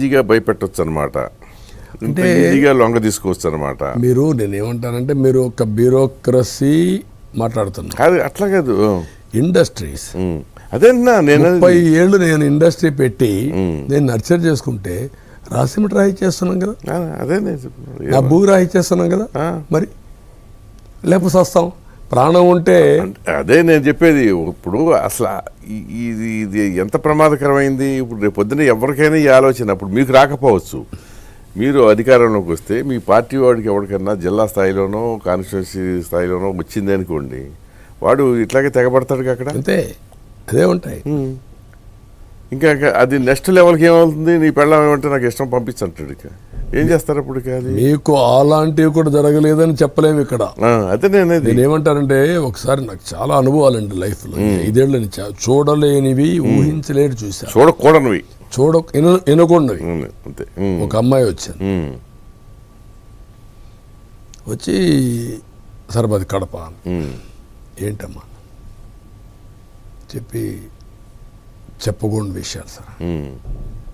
ఈజీగా భయపెట్టొచ్చు అనమాట అంటే ఈజీగా లొంగ తీసుకోవచ్చు అనమాట మీరు నేనేమంటానంటే మీరు ఒక బ్యూరోక్రసీ మాట్లాడుతున్నారు కాదు అట్లా కాదు. ఇండస్ట్రీస్. అదేనా నేను ముప్పై ఏళ్ళు నేను ఇండస్ట్రీ పెట్టి నేను నర్చర్ చేసుకుంటే రాసిమిటి రాయి చేస్తున్నాం కదా. అదే నేను. నా భూ రాయి చేస్తున్నాం కదా. మరి లేకపోతే వస్తాం ప్రాణం ఉంటే అదే నేను చెప్పేది ఇప్పుడు అసలు ఇది ఇది ఎంత ప్రమాదకరమైంది? ఇప్పుడు రేపు పొద్దున ఎవరికైనా ఈ ఆలోచన అప్పుడు మీకు రాకపోవచ్చు. మీరు అధికారంలోకి వస్తే మీ పార్టీ వాడికి ఎవరికైనా జిల్లా స్థాయిలోనో కాన్స్టిట్యున్సీ స్థాయిలోనో వచ్చింది అనుకోండి వాడు ఇట్లాగే తెగబడతాడు అక్కడ? అంతే. అదే ఉంటాయి. ఇంకా ఇంకా అది నెక్స్ట్ లెవెల్కి ఏమవుతుంది? నీ పెళ్ళం ఏమంటే నాకు ఇష్టం పంపించంటాడు ఇక. ఏం చేస్తారు అది? మీకు అలాంటివి కూడా జరగలేదని చెప్పలేము ఇక్కడ. నేనేది నేను ఏమంటానంటే ఒకసారి నాకు చాలా అనుభవాలండి లైఫ్లో ఐదేళ్ళు నేను చూడలేనివి ఊహించలేని చూసా చూడకూడనివి చూడ ఉమ్, అంతే. ఒక అమ్మాయి వచ్చింది ఉమ్, వచ్చి సరబది కడప ఏంటమ్మా? చెప్పి చెప్పకూడని విషయాలు సార్.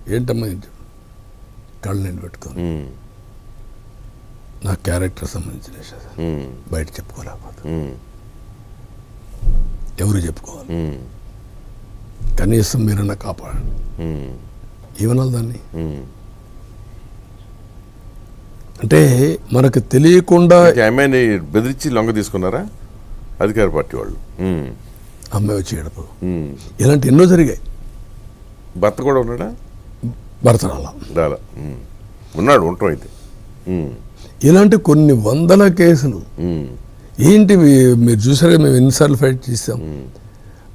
ఏంటమ్మా ఏంటి కళ్ళు నేను పెట్టుకొని. నా క్యారెక్టర్ సంబంధించిన సార్ బయట చెప్పుకోలేకపోతే ఎవరు చెప్పుకోవాలి? కనీసం మీరన్నా కాపాడండి. ఏమనాలి దాన్ని. అంటే మనకు తెలియకుండా అమ్మాయిని బెదిరించి లొంగ తీసుకున్నారా? అధికార పార్టీ వాళ్ళు. అమ్మాయి వచ్చి ఉమ్. ఇలాంటి ఎన్నో జరిగాయి. భర్త కూడా ఉన్నాడా? ఉమ్. ఉన్నాడు ఉంటాం అయితే. ఇలాంటి కొన్ని వందల కేసులు. ఏంటి మీరు చూసారా మేము ఎన్నిసార్లు ఫైట్ చేసాం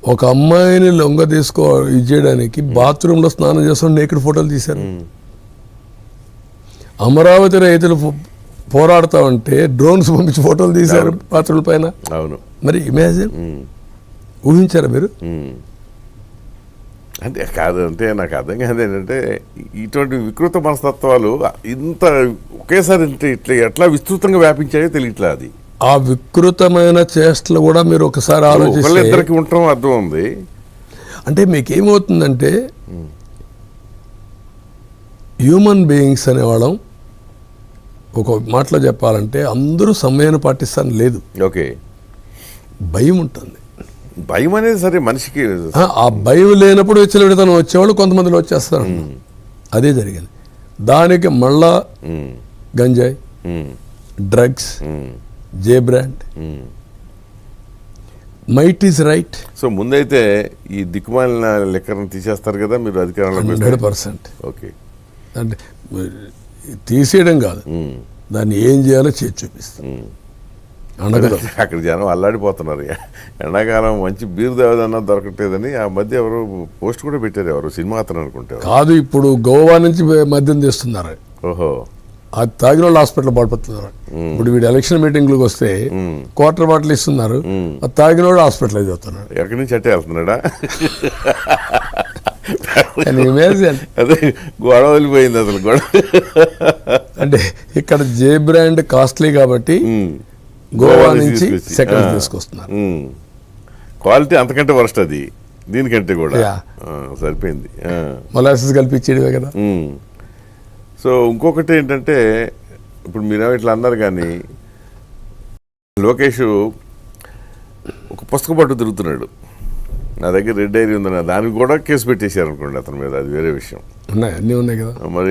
ఒక అమ్మాయిని లొంగ తీసుకో ఇది చేయడానికి బాత్రూంలో స్నానం చేస్తుంటే నేకుడు ఫోటోలు తీశారు. అమరావతి రైతులు పోరాడుతా ఉంటే డ్రోన్స్ పంపించి ఫోటోలు తీశారు బాత్రూమ్ పైన. అవును. మరి ఇమాజిన్? ఊహించారా మీరు. అంటే కాదు అంటే నాకు అర్థం కాదు ఏంటంటే ఇటువంటి వికృత మనస్తత్వాలు ఇంత ఒకేసారి ఇంత ఇట్లా ఎట్లా విస్తృతంగా వ్యాపించాయో తెలియట్లే అది. ఆ వికృతమైన చేష్టలు కూడా మీరు ఒకసారి ఆలోచిస్తే ఒకళ్ళిద్దరికి ఉండటం అర్థం ఉంది అంటే మీకు ఏమవుతుందంటే హ్యూమన్ బీయింగ్స్ అనేవాళ్ళం ఒక మాటలో చెప్పాలంటే అందరూ సమయాన్ని పాటిస్తాను లేదు. ఓకే. భయం ఉంటుంది. భయం అనేది సరే మనిషికి ఆ, భయం లేనప్పుడు విచ్చలవిడితనం వచ్చేవాళ్ళు కొంతమందిలో వచ్చేస్తారు అదే జరిగింది. దానికి మళ్ళా గంజాయి drugs J brand. Might is right so ముందైతే ఈ దిక్కుమాలిన లెక్కను తీసేస్తారు కదా మీరు అధికారంలోకి వస్తే? Hundred percent. ఓకే. అంటే తీసేయడం కాదు. దాన్ని ఏం చేయాలో చేసి చూపిస్తాం. ఉమ్. అనగదు అక్కడ జనం అల్లాడిపోతున్నారు. ఎండాకాలం మంచి బీరు దేవదన్నా దొరకట్లేదని ఆ మధ్య ఎవరు పోస్ట్ కూడా పెట్టారు ఎవరు సినిమా అతను అనుకుంటే. కాదు ఇప్పుడు గోవా నుంచి మద్యం తీస్తున్నారు. ఓహో. అది తాగిన వాళ్ళు హాస్పిటల్ పడిపోతున్నారు ఇప్పుడు వీడు ఎలక్షన్ మీటింగ్లకు వస్తే క్వార్టర్ బాటిల్ ఇస్తున్నారు. అది తాగిన వాడు హాస్పిటల్ చదువుతున్నాడు. ఎక్కడి నుంచి అట్టే వెళ్తున్నాడా. అదే గొడవ వదిలిపోయింది అసలు గొడవ. అంటే ఇక్కడ జే బ్రాండ్ కాస్ట్లీ కాబట్టి. గోవా నుంచి. సెకండ్. తీసుకొస్తున్నారు. క్వాలిటీ అంతకంటే వరస్ట్ అది దీనికంటే కూడా సరిపోయింది. మొలాసిస్ కల్పించేయడమే కదా. సో ఇంకొకటి ఏంటంటే ఇప్పుడు మీరేమో ఇట్లా అన్నారు కానీ లోకేష్ ఒక పుస్తకం పట్టు తిరుగుతున్నాడు నా దగ్గర రెడ్ డైరీ ఉందన్న దానికి కూడా కేసు పెట్టేశారు అనుకోండి అతని మీద అది వేరే విషయం ఉన్నాయి అన్నీ ఉన్నాయి కదా మరి